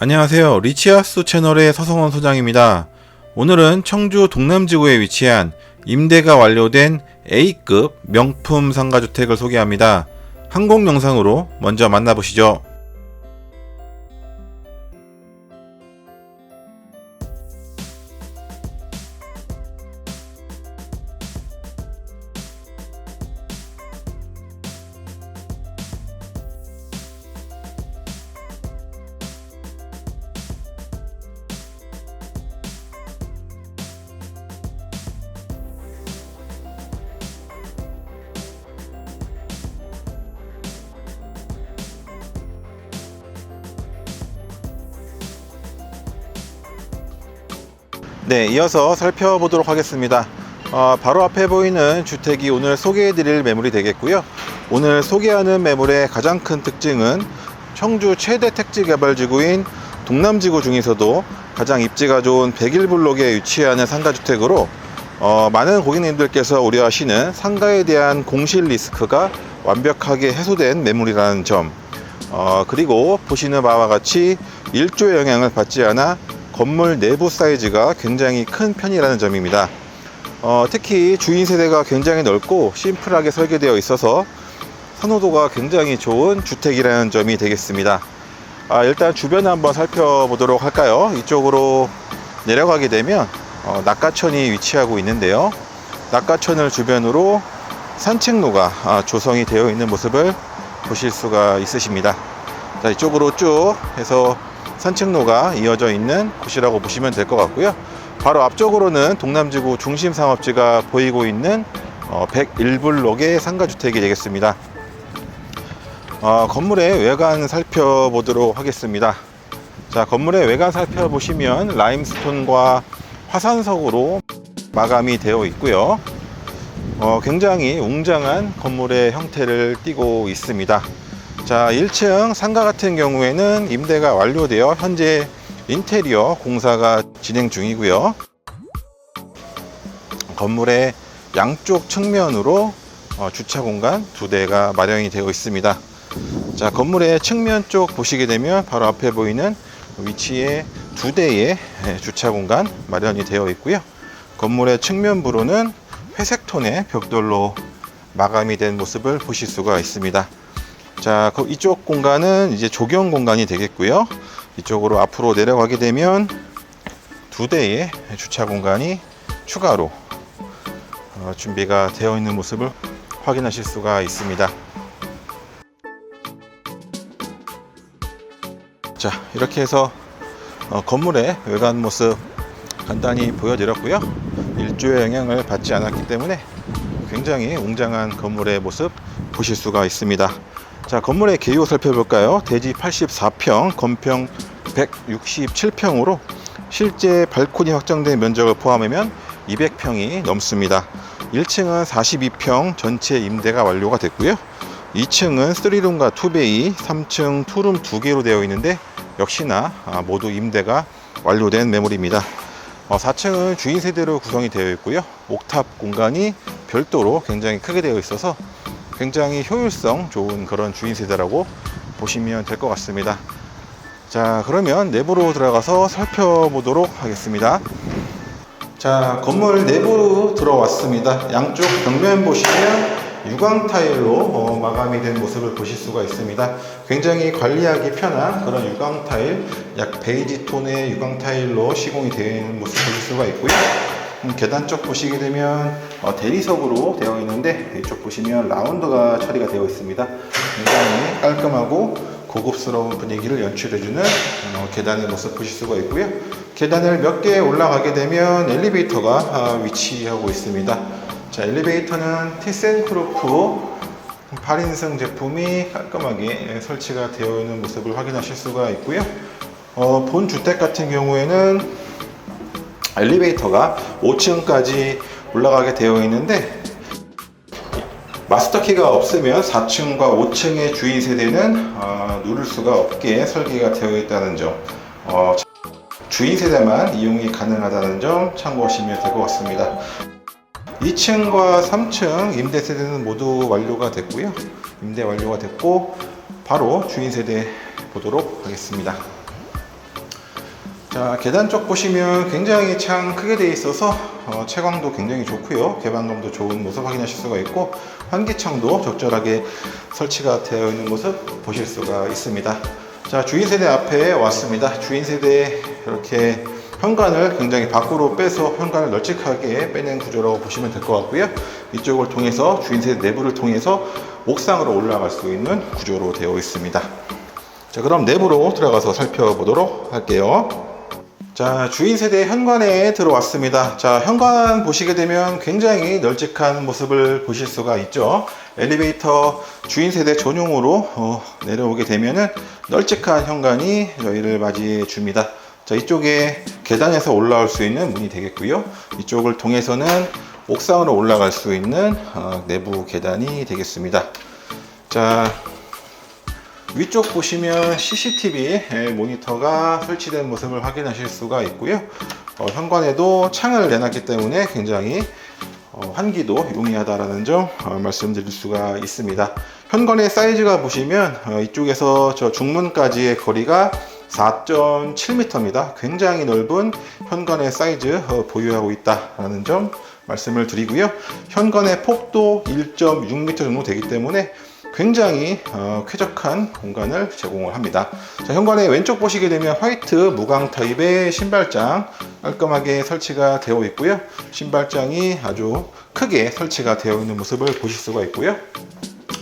안녕하세요. 리치아스 채널의 서성원 소장입니다. 오늘은 청주 동남지구에 위치한 임대가 완료된 A급 명품 상가주택을 소개합니다. 항공 영상으로 먼저 만나보시죠. 네, 이어서 살펴보도록 하겠습니다. 어, 바로 앞에 보이는 주택이 오늘 소개해드릴 매물이 되겠고요. 오늘 소개하는 매물의 가장 큰 특징은 청주 최대 택지 개발 지구인 동남지구 중에서도 가장 입지가 좋은 101블록에 위치하는 상가주택으로 어, 많은 고객님들께서 우려하시는 상가에 대한 공실 리스크가 완벽하게 해소된 매물이라는 점 어, 그리고 보시는 바와 같이 일조의 영향을 받지 않아 건물 내부 사이즈가 굉장히 큰 편이라는 점입니다. 어, 특히 주인 세대가 굉장히 넓고 심플하게 설계되어 있어서 선호도가 굉장히 좋은 주택이라는 점이 되겠습니다. 아, 일단 주변을 한번 살펴보도록 할까요? 이쪽으로 내려가게 되면 어, 낙가천이 위치하고 있는데요. 낙가천을 주변으로 산책로가 아, 조성이 되어 있는 모습을 보실 수가 있으십니다. 자, 이쪽으로 쭉 해서 산책로가 이어져 있는 곳이라고 보시면 될 것 같고요. 바로 앞쪽으로는 동남지구 중심 상업지가 보이고 있는 어, 101블록의 상가주택이 되겠습니다. 어, 건물의 외관 살펴보도록 하겠습니다. 자, 건물의 외관 살펴보시면 라임스톤과 화산석으로 마감이 되어 있고요. 어, 굉장히 웅장한 건물의 형태를 띠고 있습니다. 자, 1층 상가 같은 경우에는 임대가 완료되어 현재 인테리어 공사가 진행 중이고요. 건물의 양쪽 측면으로 어, 주차 공간 두 대가 마련이 되어 있습니다. 자, 건물의 측면 쪽 보시게 되면 바로 앞에 보이는 위치에 두 대의 예, 주차 공간 마련이 되어 있고요. 건물의 측면부로는 회색 톤의 벽돌로 마감이 된 모습을 보실 수가 있습니다. 자, 그 이쪽 공간은 이제 조경 공간이 되겠고요. 이쪽으로 앞으로 내려가게 되면 두 대의 주차 공간이 추가로 어, 준비가 되어 있는 모습을 확인하실 수가 있습니다. 자, 이렇게 해서 어, 건물의 외관 모습 간단히 보여드렸고요. 일조의 영향을 받지 않았기 때문에 굉장히 웅장한 건물의 모습 보실 수가 있습니다. 자, 건물의 개요 살펴볼까요? 대지 84평, 건평 167평으로 실제 발코니 확장된 면적을 포함하면 200평이 넘습니다. 1층은 42평 전체 임대가 완료가 됐고요. 2층은 3룸과 2베이, 3층 2룸 2개로 되어 있는데 역시나 아, 모두 임대가 완료된 매물입니다. 4층은 주인 세대로 구성이 되어 있고요. 옥탑 공간이 별도로 굉장히 크게 되어 있어서 굉장히 효율성 좋은 그런 주인 세대라고 보시면 될 것 같습니다. 자, 그러면 내부로 들어가서 살펴보도록 하겠습니다. 자, 건물 내부로 들어왔습니다. 양쪽 벽면 보시면 유광 타일로 어, 마감이 된 모습을 보실 수가 있습니다. 굉장히 관리하기 편한 그런 유광 타일, 약 베이지 톤의 유광 타일로 시공이 되어 있는 모습 보실 수가 있고요. 음, 계단 쪽 보시게 되면 어, 대리석으로 되어 있는데 이쪽 보시면 라운드가 처리가 되어 있습니다. 굉장히 깔끔하고 고급스러운 분위기를 연출해주는 어, 계단의 모습 보실 수가 있고요. 계단을 몇 개 올라가게 되면 엘리베이터가 아, 위치하고 있습니다. 자, 엘리베이터는 티센크루프 8인승 제품이 깔끔하게 설치가 되어 있는 모습을 확인하실 수가 있고요. 어, 본 주택 같은 경우에는 엘리베이터가 5층까지 올라가게 되어 있는데 마스터 키가 없으면 4층과 5층의 주인 세대는 어, 누를 수가 없게 설계가 되어 있다는 점. 어, 주인 세대만 이용이 가능하다는 점 참고하시면 될 것 같습니다. 2층과 3층 임대 세대는 모두 완료가 됐고요. 임대 완료가 됐고 바로 주인 세대 보도록 하겠습니다 자 계단 쪽 보시면 굉장히 창 크게 되어 있어서 어, 채광도 굉장히 좋고요. 개방감도 좋은 모습 확인하실 수가 있고 환기창도 적절하게 설치가 되어 있는 모습 보실 수가 있습니다. 자 주인 세대 앞에 왔습니다. 주인 세대 이렇게 현관을 굉장히 밖으로 빼서 현관을 널찍하게 빼낸 구조라고 보시면 될 것 같고요. 이쪽을 통해서 주인 세대 내부를 통해서 옥상으로 올라갈 수 있는 구조로 되어 있습니다. 자 그럼 내부로 들어가서 살펴보도록 할게요 자, 주인 세대 현관에 들어왔습니다. 자, 현관 보시게 되면 굉장히 널찍한 모습을 보실 수가 있죠. 엘리베이터 주인 세대 전용으로 어, 내려오게 되면은 널찍한 현관이 저희를 맞이해 줍니다. 자, 이쪽에 계단에서 올라올 수 있는 문이 되겠고요. 이쪽을 통해서는 옥상으로 올라갈 수 있는 어, 내부 계단이 되겠습니다. 자, 위쪽 보시면 CCTV 모니터가 설치된 모습을 확인하실 수가 있고요. 어, 현관에도 창을 내놨기 때문에 굉장히 어, 환기도 용이하다라는 점 어, 말씀드릴 수가 있습니다. 현관의 사이즈가 보시면 어, 이쪽에서 저 중문까지의 거리가 4.7m입니다. 굉장히 넓은 현관의 사이즈 어, 보유하고 있다라는 점 말씀을 드리고요. 현관의 폭도 1.6m 정도 되기 때문에 굉장히 어, 쾌적한 공간을 제공을 합니다. 자, 현관의 왼쪽 보시게 되면 화이트 무광 타입의 신발장 깔끔하게 설치가 되어 있고요. 신발장이 아주 크게 설치가 되어 있는 모습을 보실 수가 있고요.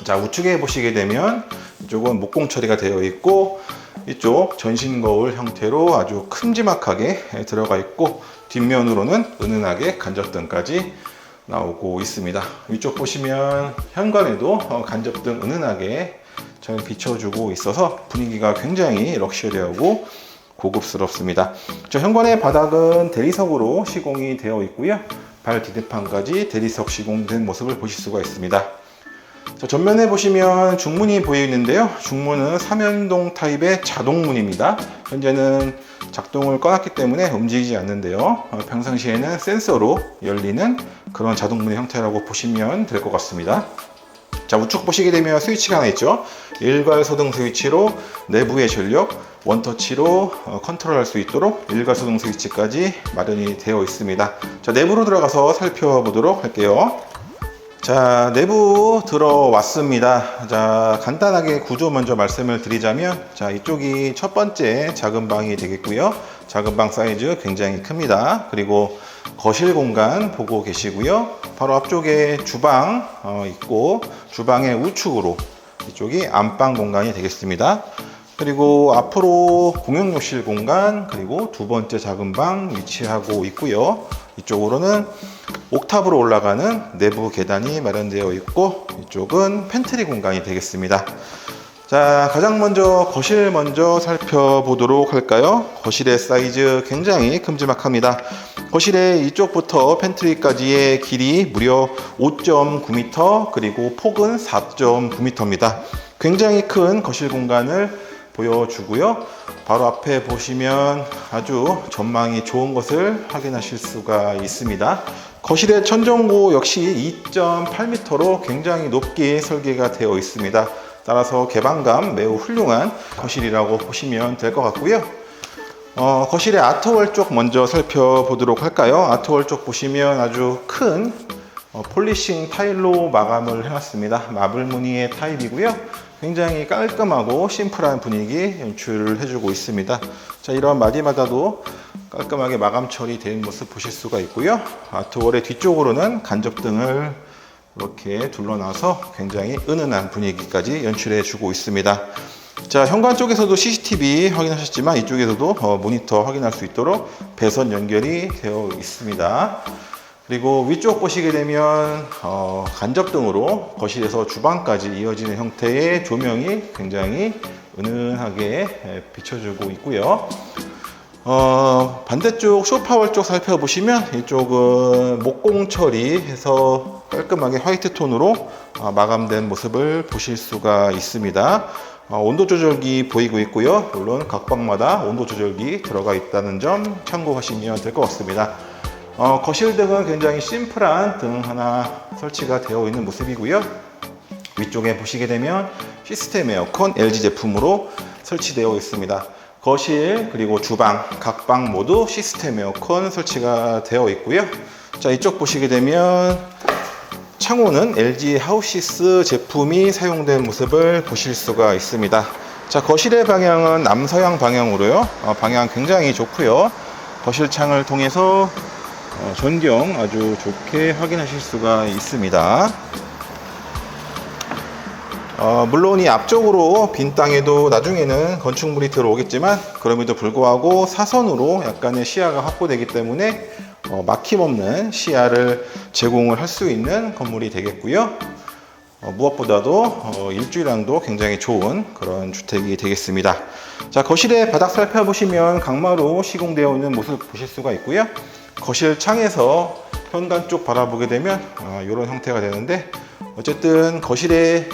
자, 우측에 보시게 되면 이쪽은 목공 처리가 되어 있고 이쪽 전신 거울 형태로 아주 큼지막하게 들어가 있고 뒷면으로는 은은하게 간접등까지 나오고 있습니다. 위쪽 보시면 현관에도 어, 간접등 은은하게 잘 비춰주고 있어서 분위기가 굉장히 럭셔리하고 고급스럽습니다. 저 현관의 바닥은 대리석으로 시공이 되어 있고요. 발 디귿판까지 대리석 시공된 모습을 보실 수가 있습니다. 자, 전면에 보시면 중문이 보여 있는데요. 중문은 3연동 타입의 자동문입니다. 현재는 작동을 꺼놨기 때문에 움직이지 않는데요. 어, 평상시에는 센서로 열리는 그런 자동문의 형태라고 보시면 될 것 같습니다. 자, 우측 보시게 되면 스위치가 하나 있죠. 일괄 소등 스위치로 내부의 전력 원터치로 어, 컨트롤할 수 있도록 일괄 소등 스위치까지 마련이 되어 있습니다. 자, 내부로 들어가서 살펴보도록 할게요. 자, 내부 들어왔습니다. 자, 간단하게 구조 먼저 말씀을 드리자면, 자, 이쪽이 첫 번째 작은 방이 되겠고요. 작은 방 사이즈 굉장히 큽니다. 그리고 거실 공간 보고 계시고요. 바로 앞쪽에 주방 어, 있고, 주방의 우측으로 이쪽이 안방 공간이 되겠습니다. 그리고 앞으로 공용욕실 공간, 그리고 두 번째 작은 방 위치하고 있고요. 이쪽으로는 옥탑으로 올라가는 내부 계단이 마련되어 있고 이쪽은 팬트리 공간이 되겠습니다. 자, 가장 먼저 거실 먼저 살펴보도록 할까요? 거실의 사이즈 굉장히 큼지막합니다. 거실의 이쪽부터 팬트리까지의 길이 무려 5.9m 그리고 폭은 4.9m입니다. 굉장히 큰 거실 공간을 보여주고요. 바로 앞에 보시면 아주 전망이 좋은 것을 확인하실 수가 있습니다. 거실의 천정고 역시 2.8m로 굉장히 높게 설계가 되어 있습니다. 따라서 개방감 매우 훌륭한 거실이라고 보시면 될 것 같고요. 어, 거실의 아트월 쪽 먼저 살펴보도록 할까요? 아트월 쪽 보시면 아주 큰 어, 폴리싱 타일로 마감을 해놨습니다. 마블 무늬의 타입이고요. 굉장히 깔끔하고 심플한 분위기 연출을 해주고 있습니다. 자, 이런 마디마다도 깔끔하게 마감 처리된 모습 보실 수가 있고요. 아트월의 뒤쪽으로는 간접등을 이렇게 둘러놔서 굉장히 은은한 분위기까지 연출해 주고 있습니다. 자, 현관 쪽에서도 CCTV 확인하셨지만 이쪽에서도 어, 모니터 확인할 수 있도록 배선 연결이 되어 있습니다. 그리고 위쪽 보시게 되면 어, 간접등으로 거실에서 주방까지 이어지는 형태의 조명이 굉장히 은은하게 비춰주고 있고요. 어, 반대쪽 쇼파월 쪽 살펴보시면 이쪽은 목공 처리해서 깔끔하게 화이트 톤으로 어, 마감된 모습을 보실 수가 있습니다. 어, 온도 조절기 보이고 있고요. 물론 각 방마다 온도 조절기 들어가 있다는 점 참고하시면 될 것 같습니다. 어, 거실 등은 굉장히 심플한 등 하나 설치가 되어 있는 모습이고요. 위쪽에 보시게 되면 시스템 에어컨 LG 제품으로 설치되어 있습니다. 거실 그리고 주방 각 방 모두 시스템 에어컨 설치가 되어 있고요. 자 이쪽 보시게 되면 창호는 LG 하우시스 제품이 사용된 모습을 보실 수가 있습니다. 자 거실의 방향은 남서양 방향으로요. 어, 방향 굉장히 좋고요. 거실 창을 통해서 어, 전경 아주 좋게 확인하실 수가 있습니다. 어, 물론 이 앞쪽으로 빈 땅에도 나중에는 건축물이 들어오겠지만 그럼에도 불구하고 사선으로 약간의 시야가 확보되기 때문에 어, 막힘없는 시야를 제공을 할 수 있는 건물이 되겠고요. 어, 무엇보다도 어, 일주일량도 굉장히 좋은 그런 주택이 되겠습니다. 자 거실의 바닥 살펴보시면 강마루 시공되어 있는 모습 보실 수가 있고요. 거실 창에서 현관 쪽 바라보게 되면 어, 이런 형태가 되는데 어쨌든 거실의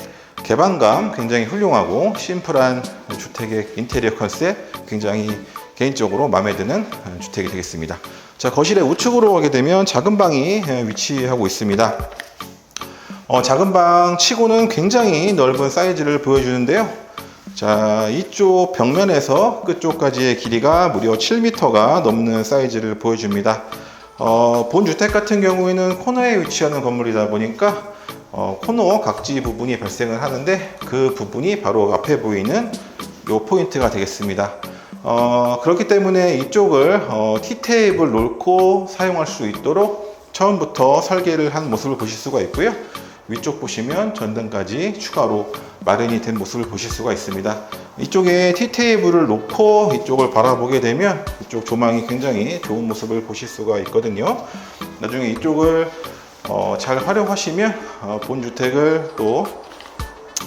개방감 굉장히 훌륭하고 심플한 주택의 인테리어 컨셉 굉장히 개인적으로 마음에 드는 주택이 되겠습니다. 자 거실의 우측으로 가게 되면 작은 방이 위치하고 있습니다. 어, 작은 방 치고는 굉장히 넓은 사이즈를 보여주는데요. 자, 이쪽 벽면에서 끝쪽까지의 길이가 무려 7m가 넘는 사이즈를 보여줍니다. 어, 본 주택 같은 경우에는 코너에 위치하는 건물이다 보니까 어, 코너 각지 부분이 발생을 하는데 그 부분이 바로 앞에 보이는 요 포인트가 되겠습니다. 어, 그렇기 때문에 이쪽을 어, 티테이블 놓고 사용할 수 있도록 처음부터 설계를 한 모습을 보실 수가 있고요. 위쪽 보시면 전등까지 추가로 마련이 된 모습을 보실 수가 있습니다. 이쪽에 티테이블을 놓고 이쪽을 바라보게 되면 이쪽 조망이 굉장히 좋은 모습을 보실 수가 있거든요. 나중에 이쪽을 어, 잘 활용하시면 어, 본 주택을 또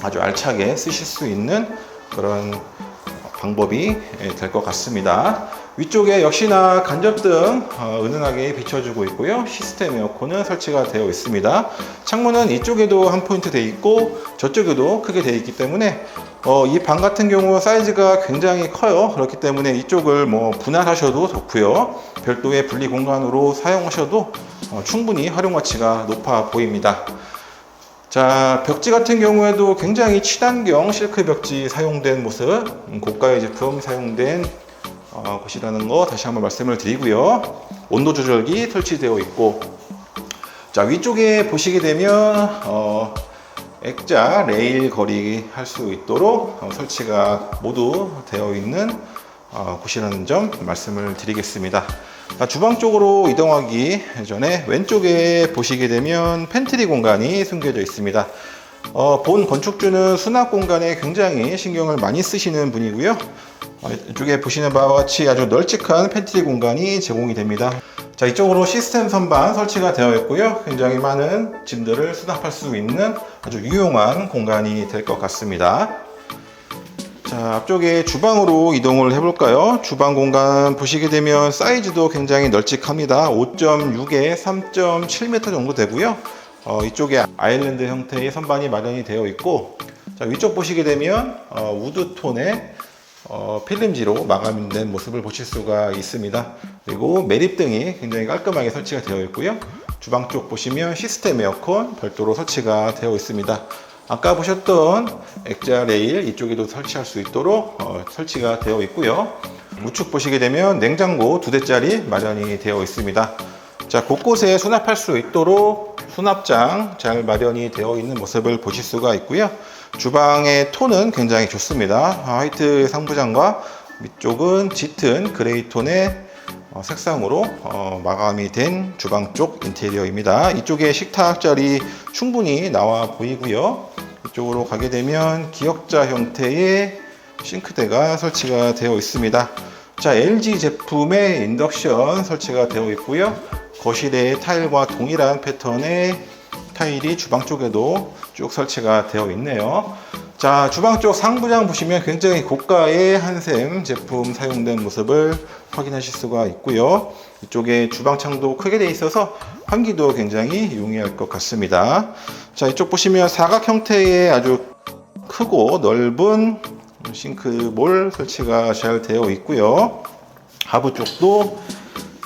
아주 알차게 쓰실 수 있는 그런 방법이 될 것 같습니다. 위쪽에 역시나 간접등 어, 은은하게 비춰주고 있고요. 시스템 에어컨은 설치가 되어 있습니다. 창문은 이쪽에도 한 포인트 되어 있고 저쪽에도 크게 되어 있기 때문에 어, 이 방 같은 경우 사이즈가 굉장히 커요. 그렇기 때문에 이쪽을 뭐 분할하셔도 좋고요. 별도의 분리 공간으로 사용하셔도 어, 충분히 활용 가치가 높아 보입니다. 자, 벽지 같은 경우에도 굉장히 치단경 실크 벽지 사용된 모습, 음, 고가의 제품 사용된 어, 것이라는 거 다시 한번 말씀을 드리고요. 온도 조절기 설치되어 있고, 자 위쪽에 보시게 되면 어, 액자 레일 거리 할 수 있도록 어, 설치가 모두 되어 있는 어, 곳이라는 점 말씀을 드리겠습니다. 자, 주방 쪽으로 이동하기 전에 왼쪽에 보시게 되면 팬트리 공간이 숨겨져 있습니다. 어, 본 건축주는 수납 공간에 굉장히 신경을 많이 쓰시는 분이고요. 어, 이쪽에 보시는 바와 같이 아주 널찍한 팬트리 공간이 제공이 됩니다. 자, 이쪽으로 시스템 선반 설치가 되어 있고요. 굉장히 많은 짐들을 수납할 수 있는 아주 유용한 공간이 될 것 같습니다. 자, 앞쪽에 주방으로 이동을 해볼까요? 주방 공간 보시게 되면 사이즈도 굉장히 널찍합니다. 5.6에 3.7m 정도 되고요. 어, 이쪽에 아일랜드 형태의 선반이 마련이 되어 있고, 자, 위쪽 보시게 되면 어, 우드톤의 어, 필름지로 마감된 모습을 보실 수가 있습니다. 그리고 매립등이 굉장히 깔끔하게 설치가 되어 있고요. 주방 쪽 보시면 시스템 에어컨 별도로 설치가 되어 있습니다. 아까 보셨던 액자 레일 이쪽에도 설치할 수 있도록 어, 설치가 되어 있고요. 우측 보시게 되면 냉장고 두 대짜리 마련이 되어 있습니다. 자, 곳곳에 수납할 수 있도록 수납장 잘 마련이 되어 있는 모습을 보실 수가 있고요. 주방의 톤은 굉장히 좋습니다. 화이트 상부장과 위쪽은 짙은 그레이 톤의 어, 색상으로 어, 마감이 된 주방 쪽 인테리어입니다. 이쪽에 식탁 자리 충분히 나와 보이고요. 이쪽으로 가게 되면 기역자 형태의 싱크대가 설치가 되어 있습니다. 자, LG 제품의 인덕션 설치가 되어 있고요. 거실의 타일과 동일한 패턴의 타일이 주방 쪽에도 쭉 설치가 되어 있네요. 자, 주방 쪽 상부장 보시면 굉장히 고가의 한샘 제품 사용된 모습을 확인하실 수가 있고요. 이쪽에 주방창도 크게 되어 있어서 환기도 굉장히 용이할 것 같습니다. 자, 이쪽 보시면 사각 형태의 아주 크고 넓은 싱크볼 설치가 잘 되어 있고요. 하부 쪽도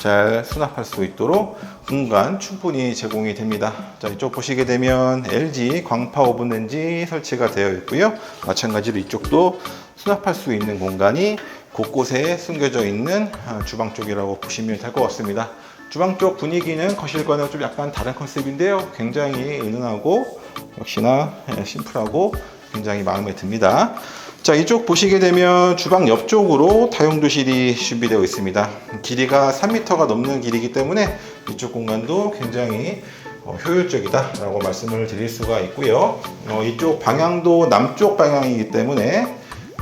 잘 수납할 수 있도록 공간 충분히 제공이 됩니다. 자, 이쪽 보시게 되면 LG 광파 오븐 렌지 설치가 되어 있고요. 마찬가지로 이쪽도 수납할 수 있는 공간이 곳곳에 숨겨져 있는 아, 주방 쪽이라고 보시면 될 것 같습니다. 주방 쪽 분위기는 거실과는 좀 약간 다른 컨셉인데요. 굉장히 은은하고 역시나 예, 심플하고 굉장히 마음에 듭니다. 자, 이쪽 보시게 되면 주방 옆쪽으로 다용도실이 준비되어 있습니다. 길이가 3m가 넘는 길이기 때문에 이쪽 공간도 굉장히 어, 효율적이다라고 말씀을 드릴 수가 있고요. 어, 이쪽 방향도 남쪽 방향이기 때문에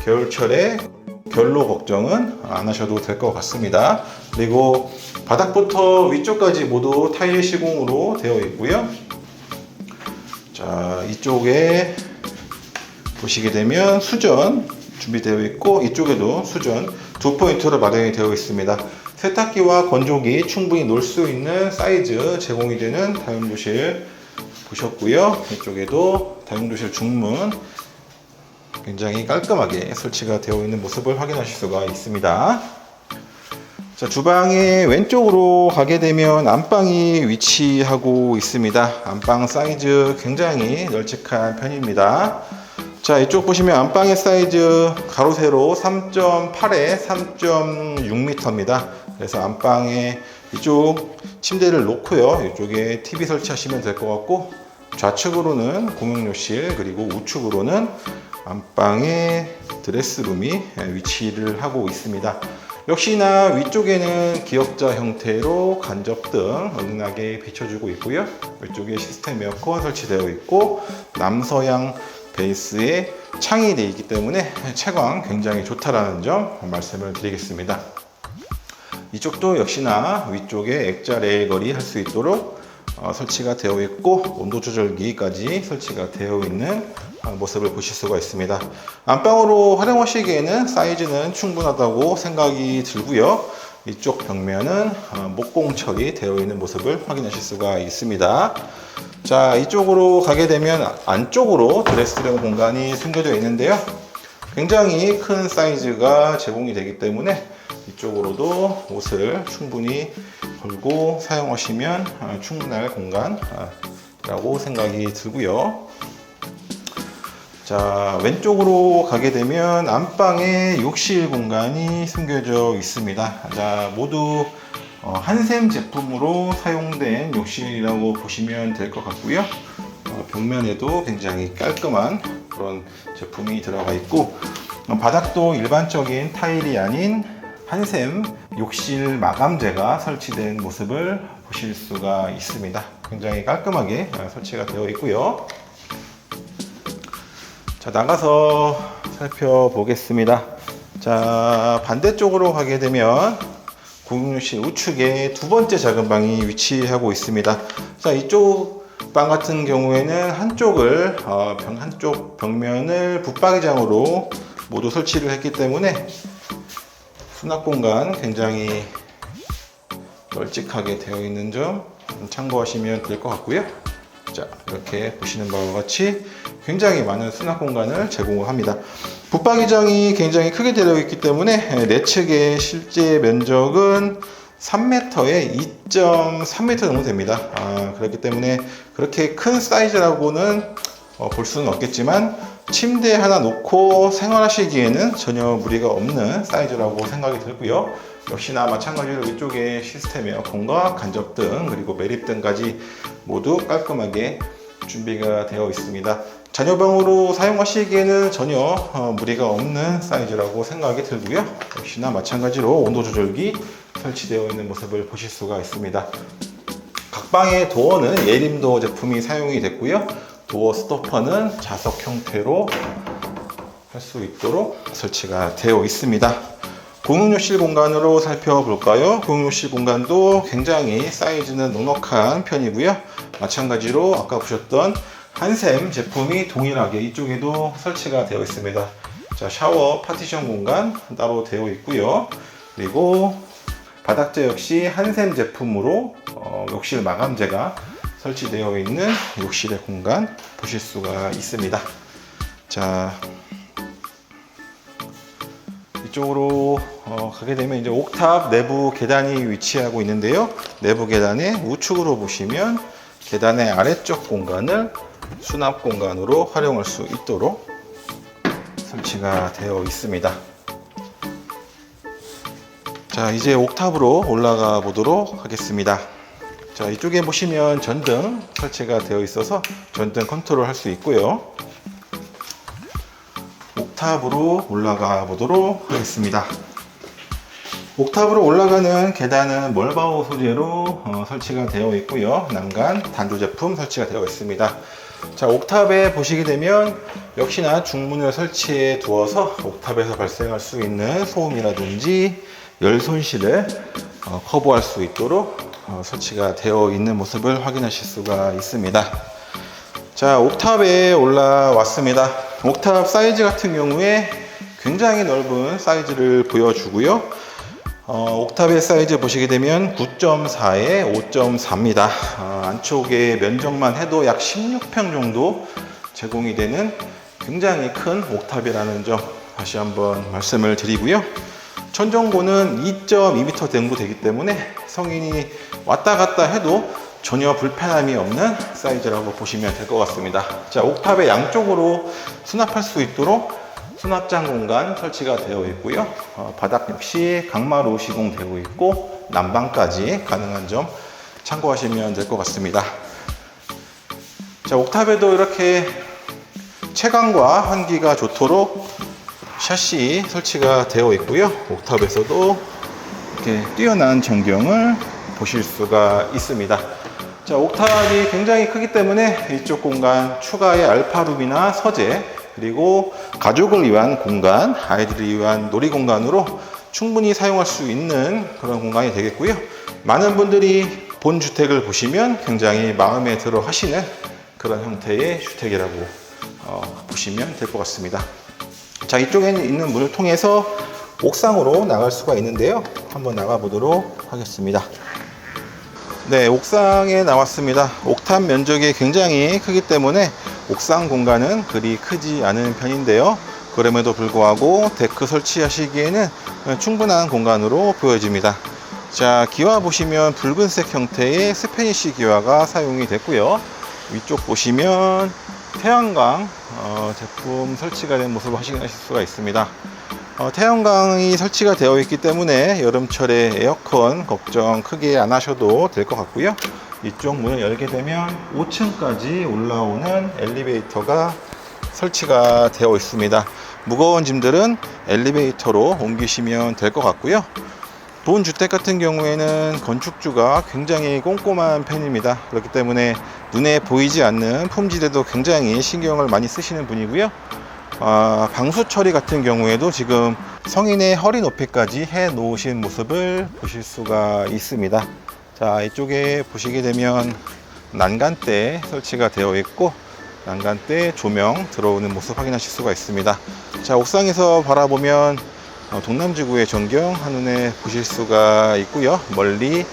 겨울철에 결로 걱정은 안 하셔도 될 것 같습니다. 그리고 바닥부터 위쪽까지 모두 타일 시공으로 되어 있고요. 자, 이쪽에 보시게 되면 수전 준비되어 있고 이쪽에도 수전 두 포인트로 마련이 되어 있습니다. 세탁기와 건조기 충분히 놓을 수 있는 사이즈 제공이 되는 다용도실 보셨고요. 이쪽에도 다용도실 중문 굉장히 깔끔하게 설치가 되어 있는 모습을 확인하실 수가 있습니다. 자, 주방의 왼쪽으로 가게 되면 안방이 위치하고 있습니다. 안방 사이즈 굉장히 널찍한 편입니다. 자, 이쪽 보시면 안방의 사이즈 가로 세로 3.8에 3.6m입니다. 그래서 안방에 이쪽 침대를 놓고요. 이쪽에 TV 설치하시면 될 것 같고 좌측으로는 공용욕실 그리고 우측으로는 안방에 드레스룸이 위치를 하고 있습니다. 역시나 위쪽에는 기역자 형태로 간접등 은은하게 비춰주고 있고요. 위쪽에 시스템 에어컨 설치되어 있고 남서양 베이스에 창이 되어 있기 때문에 채광 굉장히 좋다라는 점 말씀을 드리겠습니다. 이쪽도 역시나 위쪽에 액자 레일 거리 할 수 있도록 어, 설치가 되어 있고 온도 조절기까지 설치가 되어 있는 어, 모습을 보실 수가 있습니다. 안방으로 활용하시기에는 사이즈는 충분하다고 생각이 들고요. 이쪽 벽면은 어, 목공 처리 되어 있는 모습을 확인하실 수가 있습니다. 자, 이쪽으로 가게 되면 안쪽으로 드레스룸 공간이 숨겨져 있는데요. 굉장히 큰 사이즈가 제공이 되기 때문에 이쪽으로도 옷을 충분히 걸고 사용하시면 아, 충분할 공간이라고 생각이 들고요. 자, 왼쪽으로 가게 되면 안방에 욕실 공간이 숨겨져 있습니다. 자, 모두 어, 한샘 제품으로 사용된 욕실이라고 보시면 될 것 같고요. 어, 벽면에도 굉장히 깔끔한 그런 제품이 들어가 있고 어, 바닥도 일반적인 타일이 아닌 한샘 욕실 마감재가 설치된 모습을 보실 수가 있습니다. 굉장히 깔끔하게 어, 설치가 되어 있고요. 자, 나가서 살펴보겠습니다. 자, 반대쪽으로 가게 되면 공용실 우측에 두 번째 작은 방이 위치하고 있습니다. 자, 이쪽 방 같은 경우에는 한쪽을 어, 벽 한쪽 벽면을 붙박이장으로 모두 설치를 했기 때문에 수납 공간 굉장히 널찍하게 되어 있는 점 참고하시면 될 것 같고요. 자, 이렇게 보시는 바와 같이 굉장히 많은 수납 공간을 제공을 합니다. 붙박이장이 굉장히 크게 되어 있기 때문에 내측의 실제 면적은 3m에 2.3m 정도 됩니다. 아, 그렇기 때문에 그렇게 큰 사이즈라고는 어, 볼 수는 없겠지만 침대 하나 놓고 생활하시기에는 전혀 무리가 없는 사이즈라고 생각이 들고요. 역시나 마찬가지로 이쪽에 시스템 에어컨과 간접 등 그리고 매립 등까지 모두 깔끔하게 준비가 되어 있습니다. 자녀방으로 사용하시기에는 전혀 어, 무리가 없는 사이즈라고 생각이 들고요. 역시나 마찬가지로 온도 조절기 설치되어 있는 모습을 보실 수가 있습니다. 각 방의 도어는 예림도어 제품이 사용이 됐고요. 도어 스토퍼는 자석 형태로 할 수 있도록 설치가 되어 있습니다. 공용욕실 공간으로 살펴볼까요? 공용욕실 공간도 굉장히 사이즈는 넉넉한 편이고요. 마찬가지로 아까 보셨던 한샘 제품이 동일하게 이쪽에도 설치가 되어 있습니다. 자, 샤워 파티션 공간 따로 되어 있고요. 그리고 바닥재 역시 한샘 제품으로 어, 욕실 마감재가 설치되어 있는 욕실의 공간 보실 수가 있습니다. 자, 이쪽으로 어, 가게 되면 이제 옥탑 내부 계단이 위치하고 있는데요. 내부 계단의 우측으로 보시면 계단의 아래쪽 공간을 수납 공간으로 활용할 수 있도록 설치가 되어 있습니다. 자, 이제 옥탑으로 올라가 보도록 하겠습니다. 자, 이쪽에 보시면 전등 설치가 되어 있어서 전등 컨트롤 할 수 있고요. 옥탑으로 올라가 보도록 하겠습니다. 옥탑으로 올라가는 계단은 멀바우 소재로 어, 설치가 되어 있고요. 난간 단조 제품 설치가 되어 있습니다. 자, 옥탑에 보시게 되면 역시나 중문을 설치해 두어서 옥탑에서 발생할 수 있는 소음이라든지 열 손실을 어, 커버할 수 있도록 어, 설치가 되어 있는 모습을 확인하실 수가 있습니다. 자, 옥탑에 올라왔습니다. 옥탑 사이즈 같은 경우에 굉장히 넓은 사이즈를 보여주고요. 어, 옥탑의 사이즈 보시게 되면 9.4에 5.4입니다. 어, 안쪽에 면적만 해도 약 16평 정도 제공이 되는 굉장히 큰 옥탑이라는 점 다시 한번 말씀을 드리고요. 천정고는 2.2m 정도 되기 때문에 성인이 왔다 갔다 해도 전혀 불편함이 없는 사이즈라고 보시면 될 것 같습니다. 자, 옥탑의 양쪽으로 수납할 수 있도록 수납장 공간 설치가 되어 있고요. 어, 바닥 역시 강마루 시공되고 있고 난방까지 가능한 점 참고하시면 될 것 같습니다. 자, 옥탑에도 이렇게 채광과 환기가 좋도록 샤시 설치가 되어 있고요. 옥탑에서도 이렇게 뛰어난 전경을 보실 수가 있습니다. 자, 옥탑이 굉장히 크기 때문에 이쪽 공간 추가의 알파룸이나 서재 그리고 가족을 위한 공간, 아이들을 위한 놀이 공간으로 충분히 사용할 수 있는 그런 공간이 되겠고요. 많은 분들이 본 주택을 보시면 굉장히 마음에 들어 하시는 그런 형태의 주택이라고 어, 보시면 될 것 같습니다. 자, 이쪽에 있는 문을 통해서 옥상으로 나갈 수가 있는데요. 한번 나가 보도록 하겠습니다. 네, 옥상에 나왔습니다. 옥탑 면적이 굉장히 크기 때문에 옥상 공간은 그리 크지 않은 편인데요. 그럼에도 불구하고 데크 설치하시기에는 충분한 공간으로 보여집니다. 자, 기와 보시면 붉은색 형태의 스페니쉬 기와가 사용이 됐고요. 위쪽 보시면 태양광 어, 제품 설치가 된 모습을 확인하실 수가 있습니다. 어, 태양광이 설치가 되어 있기 때문에 여름철에 에어컨 걱정 크게 안 하셔도 될 것 같고요. 이쪽 문을 열게 되면 5층까지 올라오는 엘리베이터가 설치가 되어 있습니다. 무거운 짐들은 엘리베이터로 옮기시면 될 것 같고요. 본 주택 같은 경우에는 건축주가 굉장히 꼼꼼한 편입니다. 그렇기 때문에 눈에 보이지 않는 품질에도 굉장히 신경을 많이 쓰시는 분이고요. 아, 방수 처리 같은 경우에도 지금 성인의 허리 높이까지 해 놓으신 모습을 보실 수가 있습니다. 자, 이쪽에 보시게 되면 난간대 설치가 되어 있고 난간대 조명 들어오는 모습 확인하실 수가 있습니다. 자, 옥상에서 바라보면 어, 동남지구의 전경 한눈에 보실 수가 있고요. 멀리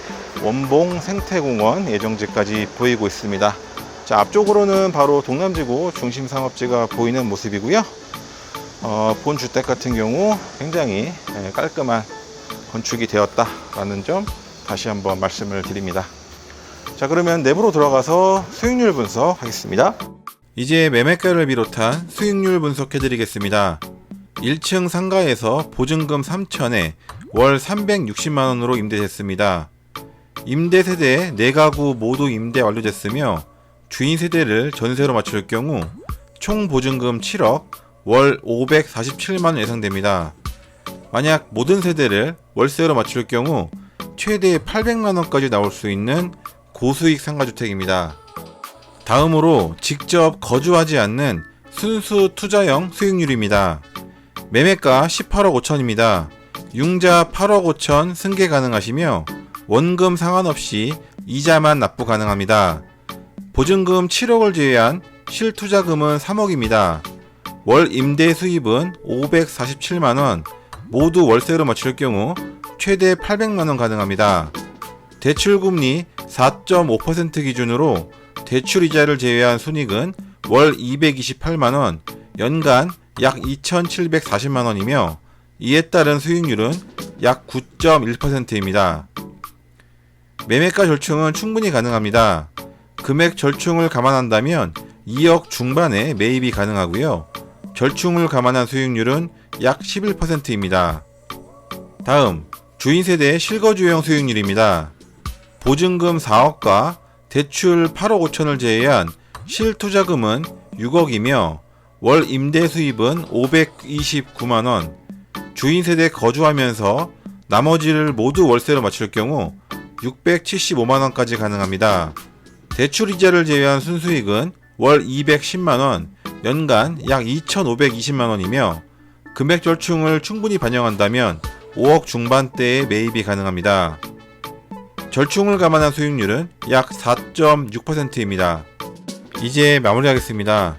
원봉 생태공원 예정지까지 보이고 있습니다. 자, 앞쪽으로는 바로 동남지구 중심 상업지가 보이는 모습이고요. 어, 본 주택 같은 경우 굉장히 예, 깔끔한 건축이 되었다라는 점 다시 한번 말씀을 드립니다. 자, 그러면 내부로 들어가서 수익률 분석하겠습니다. 이제 매매가를 비롯한 수익률 분석해 드리겠습니다. 1층 상가에서 보증금 3천에 월 360만원으로 임대됐습니다. 임대 세대 4가구 모두 임대 완료됐으며 주인 세대를 전세로 맞출 경우 총 보증금 7억, 월 547만원 예상됩니다. 만약 모든 세대를 월세로 맞출 경우 최대 800만원까지 나올 수 있는 고수익 상가주택입니다. 다음으로 직접 거주하지 않는 순수 투자형 수익률입니다. 매매가 18억 5천입니다. 융자 8억 5천 승계 가능하시며 원금 상환 없이 이자만 납부 가능합니다. 보증금 7억을 제외한 실투자금은 3억입니다. 월 임대 수입은 547만원, 모두 월세로 맞출 경우 최대 800만원 가능합니다. 대출금리 4.5% 기준으로 대출 이자를 제외한 순익은 월 228만원, 연간 약 2,740만원이며 이에 따른 수익률은 약 9.1%입니다. 매매가 절충은 충분히 가능합니다. 금액 절충을 감안한다면 2억 중반에 매입이 가능하고요. 절충을 감안한 수익률은 약 11%입니다. 다음, 주인 세대 실거주형 수익률입니다. 보증금 4억과 대출 8억 5천을 제외한 실투자금은 6억이며 월 임대 수입은 529만원, 주인 세대 거주하면서 나머지를 모두 월세로 맞출 경우 675만원까지 가능합니다. 대출 이자를 제외한 순수익은 월 210만원, 연간 약 2,520만원이며 금액 절충을 충분히 반영한다면 5억 중반대의 매입이 가능합니다. 절충을 감안한 수익률은 약 4.6%입니다. 이제 마무리하겠습니다.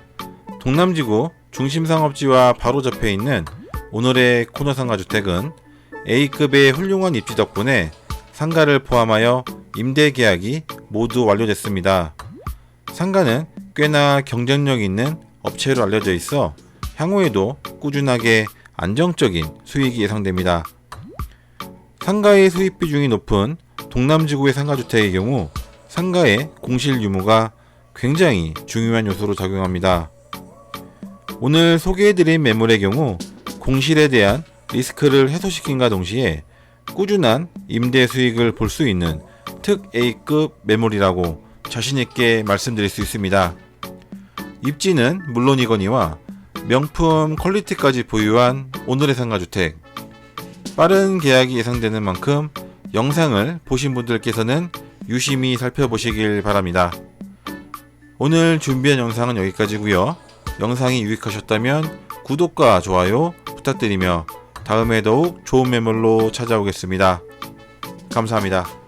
동남지구 중심상업지와 바로 접해 있는 오늘의 코너 상가주택은 A급의 훌륭한 입지 덕분에 상가를 포함하여 임대 계약이 모두 완료됐습니다. 상가는 꽤나 경쟁력 있는 업체로 알려져 있어 향후에도 꾸준하게 안정적인 수익이 예상됩니다. 상가의 수입 비중이 높은 동남지구의 상가주택의 경우 상가의 공실 유무가 굉장히 중요한 요소로 작용합니다. 오늘 소개해드린 매물의 경우 공실에 대한 리스크를 해소시킨과 동시에 꾸준한 임대 수익을 볼 수 있는 특 A급 매물이라고 자신있게 말씀드릴 수 있습니다. 입지는 물론이거니와 명품 퀄리티까지 보유한 오늘의 상가주택. 빠른 계약이 예상되는 만큼 영상을 보신 분들께서는 유심히 살펴보시길 바랍니다. 오늘 준비한 영상은 여기까지고요. 영상이 유익하셨다면 구독과 좋아요 부탁드리며 다음에 더욱 좋은 매물로 찾아오겠습니다. 감사합니다.